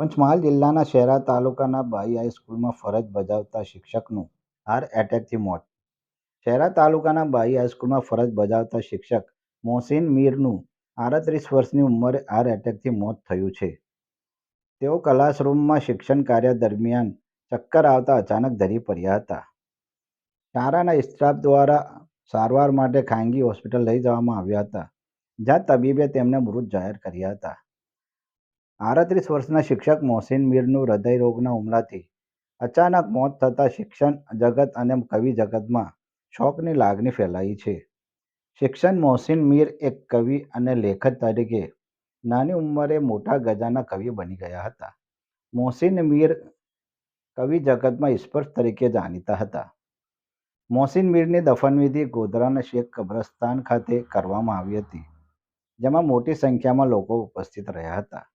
પંચમહાલ જિલ્લાના શહેરા તાલુકાના બાઈ હાઈસ્કૂલમાં ફરજ બજાવતા શિક્ષકનું હાર્ટ એટેકથી મોત. શહેરા તાલુકાના બાઈ હાઈસ્કૂલમાં ફરજ બજાવતા શિક્ષક મોહસીન મીરનું આડત્રીસ વર્ષની ઉંમરે હાર્ટ એટેકથી મોત થયું છે. તેઓ ક્લાસરૂમમાં શિક્ષણ કાર્ય દરમિયાન ચક્કર આવતા અચાનક ધરી પડ્યા હતા. તારાના સ્ટાફ દ્વારા સારવાર માટે ખાનગી હોસ્પિટલ લઈ જવામાં આવ્યા હતા, જ્યાં તબીબે તેમને મૃત જાહેર કર્યા હતા. આડત્રીસ વર્ષના શિક્ષક મોહસિન મીરનું હૃદયરોગના હુમલાથી અચાનક મોત થતાં શિક્ષણ જગત અને કવિ જગતમાં શોકની લાગણી ફેલાઈ છે. શિક્ષણ મોહસિન મીર એક કવિ અને લેખક તરીકે નાની ઉંમરે મોટા ગજાના કવિ બની ગયા હતા. મોહસિન મીર કવિ જગતમાં સ્પર્શ તરીકે જાણીતા હતા. મોહસિન મીરની દફનવિધિ ગોધરાના શેખ કબ્રસ્તાન ખાતે કરવામાં આવી હતી, જેમાં મોટી સંખ્યામાં લોકો ઉપસ્થિત રહ્યા હતા.